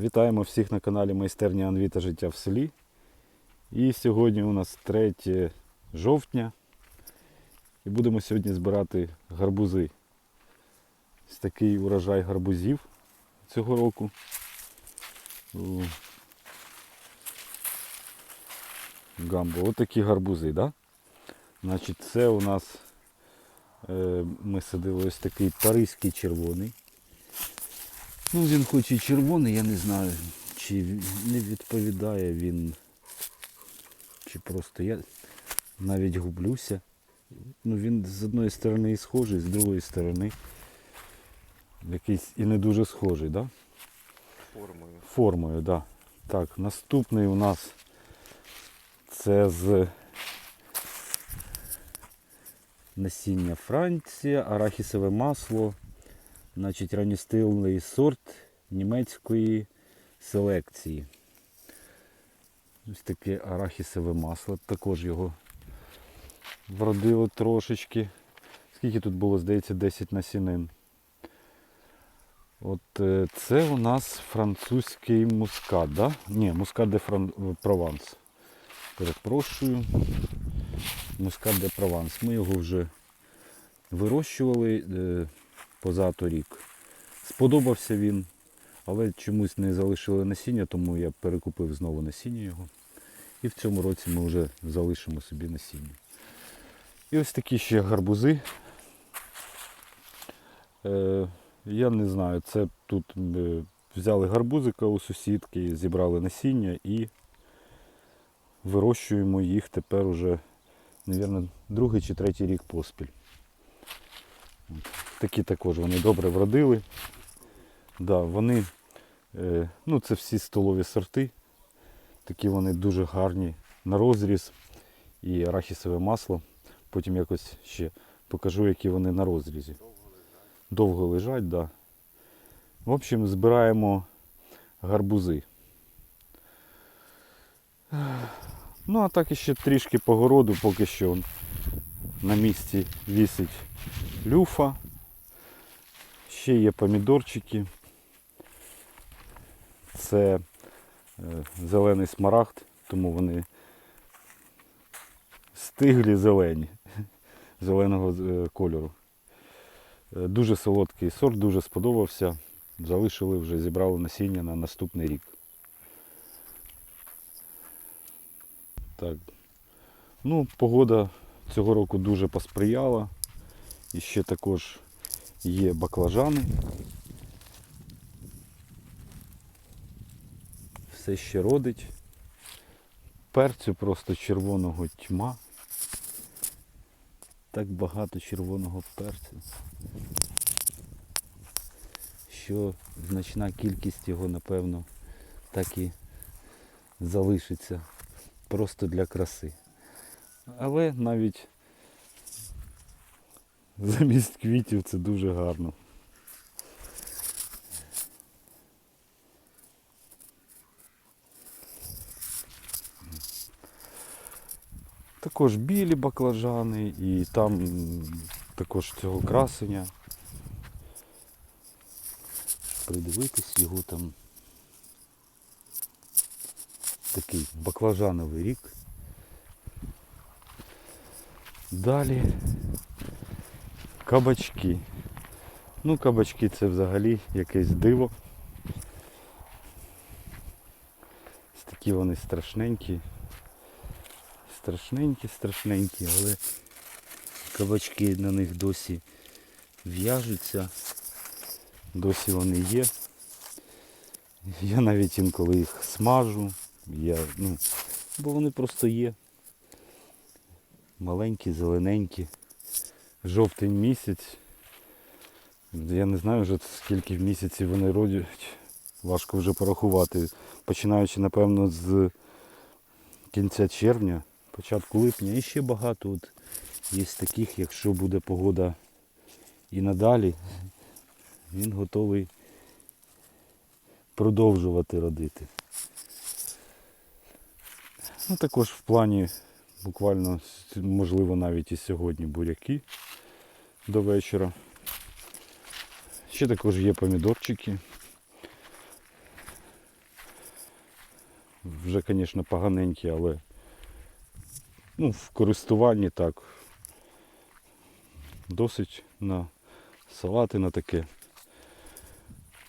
Вітаємо всіх на каналі Майстерня Анві та життя в селі. І сьогодні у нас 3 жовтня. І будемо сьогодні збирати гарбузи. Ось такий урожай гарбузів цього року. Гамбо. Ось такі гарбузи, да? Значить, це у нас е, ми садили ось такий паризький червоний. Ну, він хоч і червоний, я не знаю, чи не відповідає він, чи просто я навіть гублюся. Ну, він з одної сторони і схожий, з другої сторони якийсь і не дуже схожий, да? формою. Формою, да. Так, наступний у нас це з насіння Франція, арахісове масло, значить ранньостилий сорт німецької селекції. Ось таке арахісове масло, також його вродило трошечки. Скільки тут було, здається, 10 насінин. От е, це у нас французький мускат, да? Ні, мускат де Фран... Прованс. Перепрошую. Мускат де Прованс. Ми його вже вирощували е, позаторік. Сподобався він, але чомусь не залишили насіння, тому я перекупив знову насіння його. І в цьому році ми вже залишимо собі насіння. І ось такі ще гарбузи. Е, я не знаю, це тут е, взяли гарбузика у сусідки, зібрали насіння і вирощуємо їх тепер уже, мабуть, другий чи третій рік поспіль. Такі також вони добре вродили. Да, вони, е, ну це всі столові сорти. Такі вони дуже гарні на розріз і арахісове масло. Потім якось ще покажу, які вони на розрізі довго лежать, да. В общем, збираємо гарбузи. Ну, а так іще трішки по городу, поки що на місці вісить люфа. Ще є помідорчики. Це е, зелений смарагд, тому вони стиглі зелені, зеленого е, кольору. Е, Дуже солодкий сорт, дуже сподобався. Залишили вже, зібрали насіння на наступний рік. Так. Ну, погода цього року дуже посприяла. І ще також є баклажани. Все ще родить. Перцю просто червоного тьма. Так багато червоного перцю що значна кількість його, напевно, так і залишиться просто для краси. Але навіть замість квітів це дуже гарно. Також білі баклажани і там також цього красення придивитись його там такий баклажановий рік. Далі кабачки. Ну, кабачки це взагалі якесь диво. Такі вони страшненькі. Страшненькі, страшненькі, але кабачки на них досі в'яжуться досі вони є. Я навіть інколи їх смажу, я, ну, бо вони просто є. Маленькі, зелененькі. Жовтень місяць. Я не знаю вже скільки в місяці вони родять. Важко вже порахувати. Починаючи, напевно, з кінця червня, початку липня. І ще багато от є таких, якщо буде погода і надалі, він готовий продовжувати родити. Ну, також в плані буквально, можливо, навіть і сьогодні буряки до вечора. Ще також є помідорчики. вже, звісно, поганенькі, але ну, в користуванні так. Досить на салати на таке.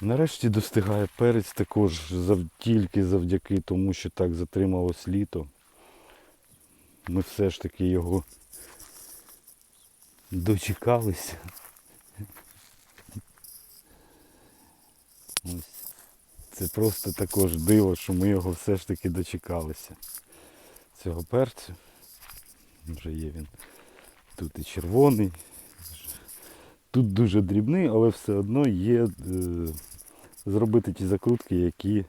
Нарешті достигає перець також тільки завдяки тому, що так затрималось літо. Ми все ж таки його дочекалися. Це просто також диво, що ми його все ж таки дочекалися. Цього перцю. Вже є він. Тут і червоний. Тут дуже дрібний, але все одно є е, зробити ті закрутки, які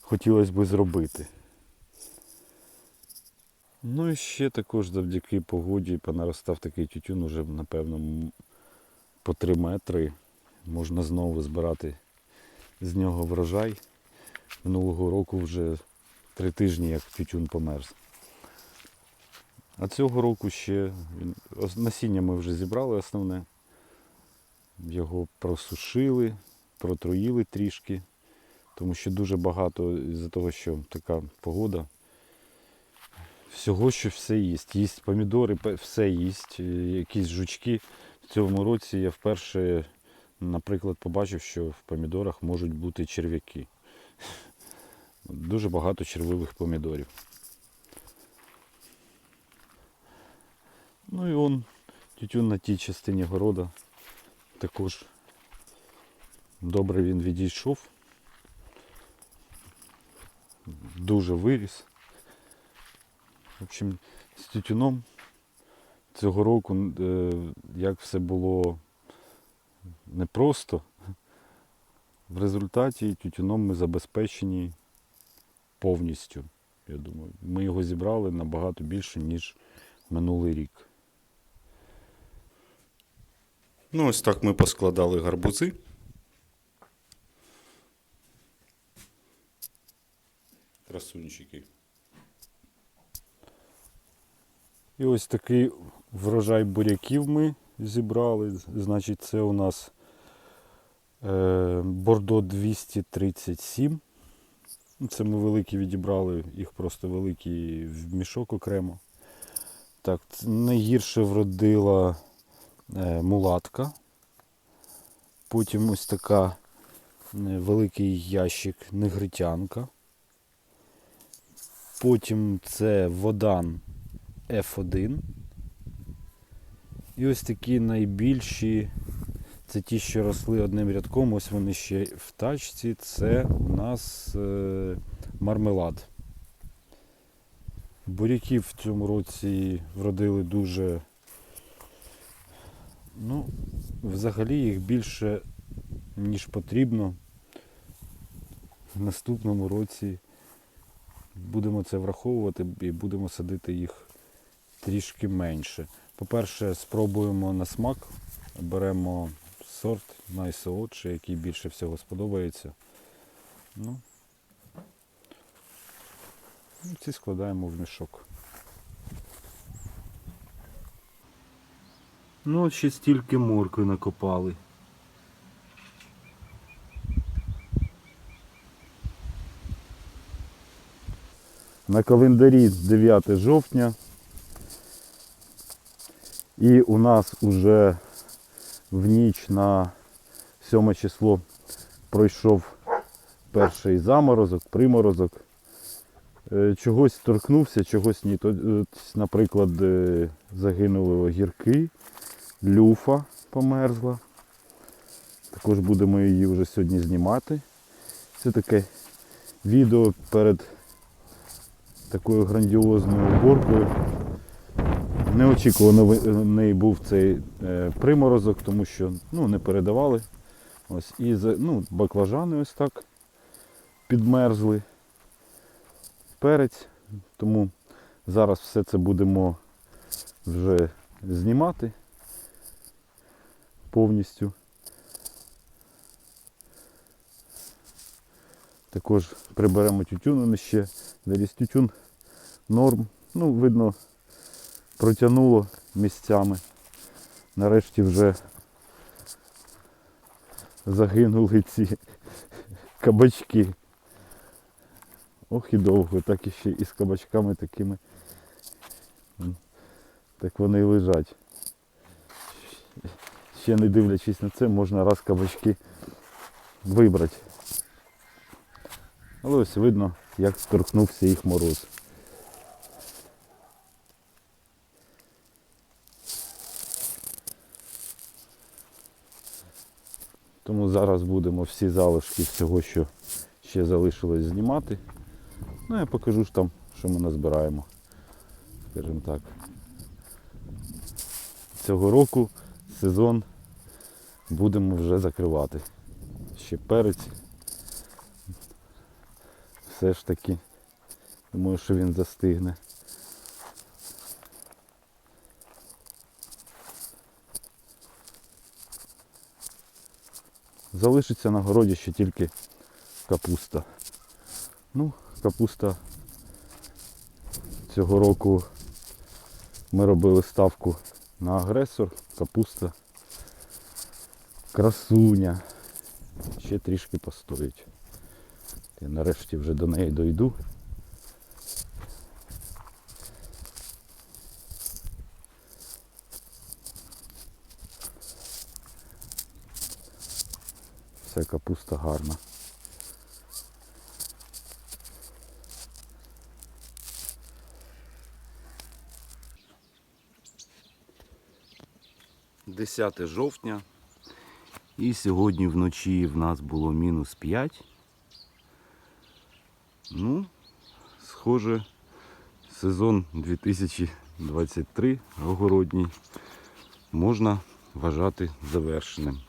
хотілося б зробити. Ну і ще також завдяки погоді понаростав такий тютюн уже, напевно, по 3 метри. Можна знову збирати з нього врожай. Минулого року вже три тижні як тютюн померз. А цього року ще насіння ми вже зібрали основне. Його просушили, протруїли трішки, тому що дуже багато із-за того, що така погода. Всього, що все їсть. Їсть помідори, все їсть, е, якісь жучки. В цьому році я вперше, наприклад, побачив, що в помідорах можуть бути черв'яки. Дуже багато червивих помідорів. Ну і он тютюн на тій частині города також добре він відійшов. Дуже виріс. В общем, з тютюном цього року, е, як все було непросто, в результаті тютюном ми забезпечені повністю. Я думаю, ми його зібрали набагато більше, ніж минулий рік. Ну, ось так ми поскладали гарбузи. Красунчики. І ось такий врожай буряків ми зібрали. Значить, це у нас е, Бордо 237. Ну, Це ми великі відібрали, їх просто великі в мішок окремо. Так, найгірше вродила е, мулатка. Потім ось така е, великий ящик негритянка. Потім це водан F1. І ось такі найбільші, це ті, що росли одним рядком, ось вони ще в тачці. Це у нас е, мармелад. Буряків в цьому році вродили дуже. Ну, взагалі їх більше, ніж потрібно. В наступному році будемо це враховувати і будемо садити їх трішки менше. По-перше, спробуємо на смак, беремо сорт найсолодший, який більше всього сподобається. Ну, і ці складаємо в мішок. Ну, ще стільки моркви накопали. На календарі 9 жовтня. І у нас уже в ніч на 7 число пройшов перший заморозок, приморозок. Е, Чогось торкнувся, чогось ні. Е, Наприклад, е, загинули огірки, люфа померзла. Також будемо її вже сьогодні знімати. Це таке відео перед такою грандіозною уборкою. Неї був цей е, приморозок, тому що ну, не передавали. Ось, і ну, баклажани ось так підмерзли. Перець. Тому зараз все це будемо вже знімати повністю. Також приберемо тютюн ще. Виріс тютюн норм. Ну, видно, протягнуло місцями. Нарешті вже загинули ці кабачки. Ох і довго, так і ще і з кабачками такими. Так вони і лежать. Ще не дивлячись на це, можна раз кабачки вибрати. Але ось видно, як торкнувся їх мороз. Тому зараз будемо всі залишки всього, що ще залишилось знімати. Ну, я покажу ж там, що ми назбираємо. Скажімо так. Цього року сезон будемо вже закривати. Ще перець. Все ж таки, думаю, що він застигне. Залишиться на городі ще тільки капуста. Ну, капуста цього року ми робили ставку на агресор, капуста, красуня. Ще трішки постоїть. Я нарешті вже до неї дойду. Все капуста гарна. Десяте жовтня. І сьогодні вночі в нас було мінус 5. Ну, схоже, сезон 2023 огородній можна вважати завершеним.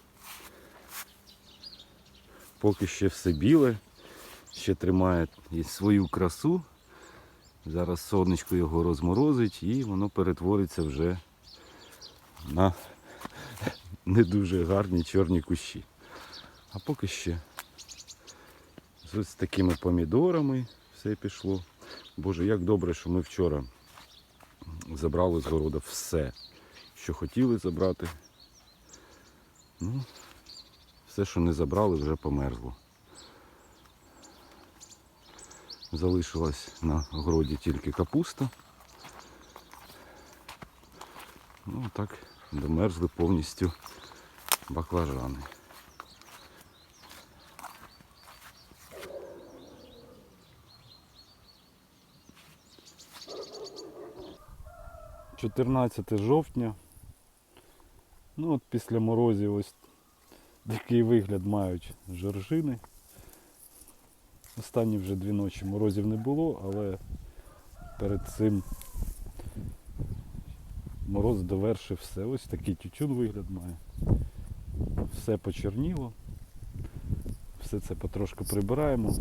Поки ще все біле, ще тримає свою красу. Зараз сонечко його розморозить і воно перетвориться вже на не дуже гарні чорні кущі. А поки ще з ось такими помідорами все пішло. Боже, як добре, що ми вчора забрали з города все, що хотіли забрати. Ну, все, що не забрали, вже померзло. Залишилась на городі тільки капуста. Ну так, домерзли повністю баклажани. Чотирнадцяте жовтня. Ну от після морозів ось такий вигляд мають жоржини. Останні вже дві ночі морозів не було, але перед цим мороз довершив все. Ось такий тютюн вигляд має. Все почерніло. Все це потрошку прибираємо.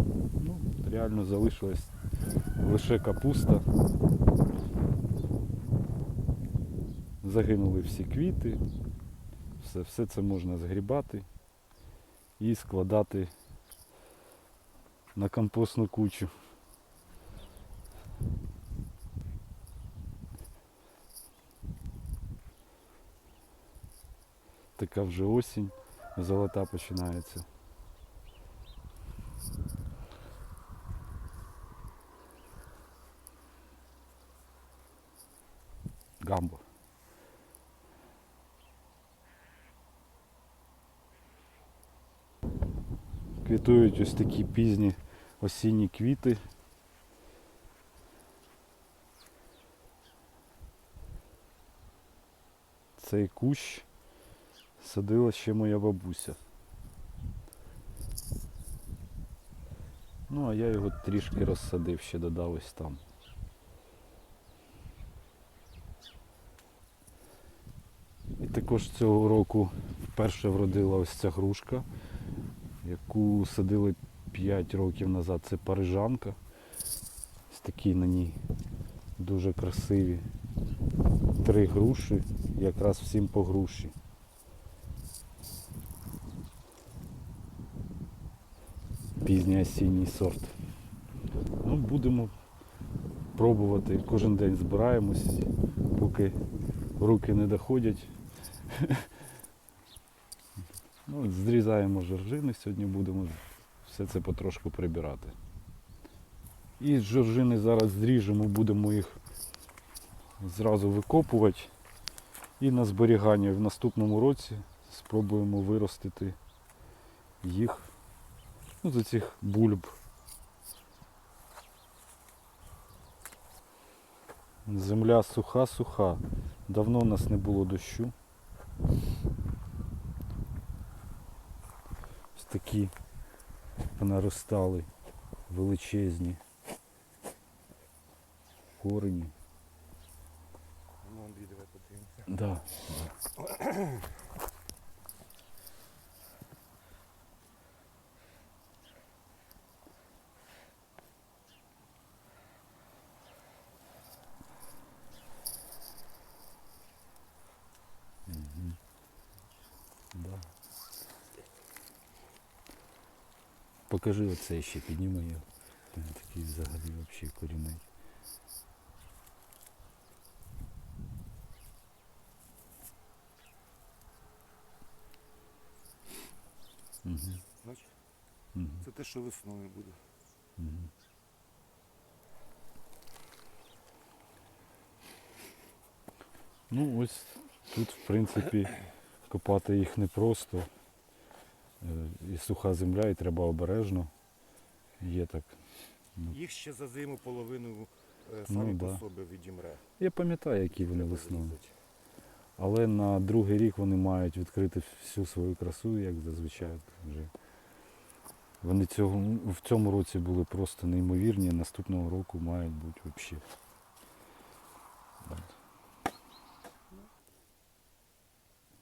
Ну, реально залишилась лише капуста. Загинули всі квіти. Все, все це можна згрібати і складати на компостну кучу. Така вже осінь, золота починається. Гамбо. Квітують ось такі пізні осінні квіти. Цей кущ садила ще моя бабуся. Ну, а я його трішки розсадив, ще додав ось там. І також цього року вперше вродила ось ця грушка, яку садили 5 років назад. Це парижанка. Ось такі на ній дуже красиві. Три груші, якраз всім по груші. Пізній осінній сорт. Ну, будемо пробувати. Кожен день збираємось, поки руки не доходять. Ну, зрізаємо жоржини, сьогодні будемо все це потрошку прибирати. І жоржини зараз зріжемо, будемо їх зразу викопувати. І на зберігання в наступному році спробуємо виростити їх ну, з цих бульб. Земля суха-суха. Давно у нас не було дощу. Ось такі понаростали величезні корені. Ну, давай подивимося. Да, Покажи оце ще, підніми його. Такий взагалі взагалі корінний. Угу. Бачиш? Угу. Це те, що весною буде. Мгм. Ну ось тут, в принципі, копати їх непросто. Е, І суха земля, і треба обережно. Є так. Їх ще за зиму половину е, Ну, самі да. собі відімре. Я пам'ятаю, які вони весною. Але на другий рік вони мають відкрити всю свою красу, як зазвичай вже. Вони цього, в цьому році були просто неймовірні, наступного року мають бути взагалі.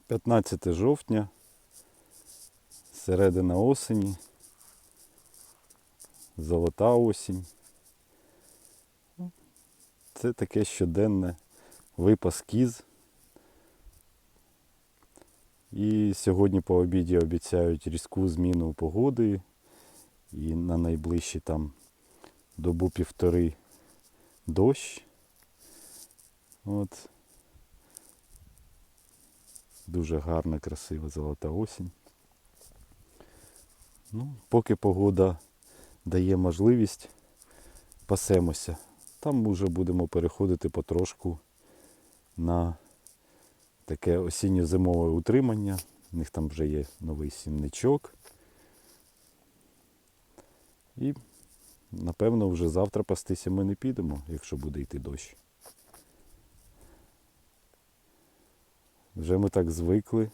15 жовтня, середина осені, золота осінь. Це таке щоденне випас кіз. І сьогодні по обіді обіцяють різку зміну погоди. І на найближчі там добу півтори дощ. От. Дуже гарна, красива золота осінь. Ну, поки погода дає можливість, пасемося. Там вже будемо переходити потрошку на таке осінньо-зимове утримання. У них там вже є новий сімничок. І, напевно, вже завтра пастися ми не підемо, якщо буде йти дощ. Вже ми так звикли.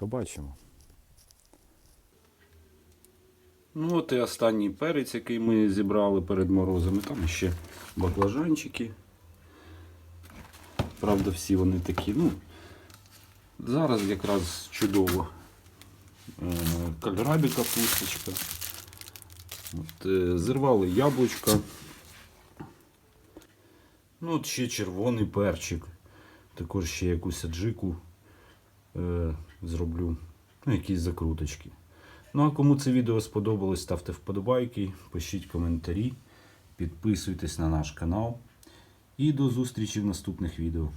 Побачимо. Ну от і останній перець, який ми зібрали перед морозами. Там ще баклажанчики. Правда, всі вони такі, ну, зараз якраз чудово. Е, Кальрабі капусточка. От, е, зірвали яблучка. Ну, от ще червоний перчик. Також ще якусь аджику е, зроблю. Ну, якісь закруточки. Ну а кому це відео сподобалось, ставте вподобайки, пишіть коментарі, підписуйтесь на наш канал. І до зустрічі в наступних відео.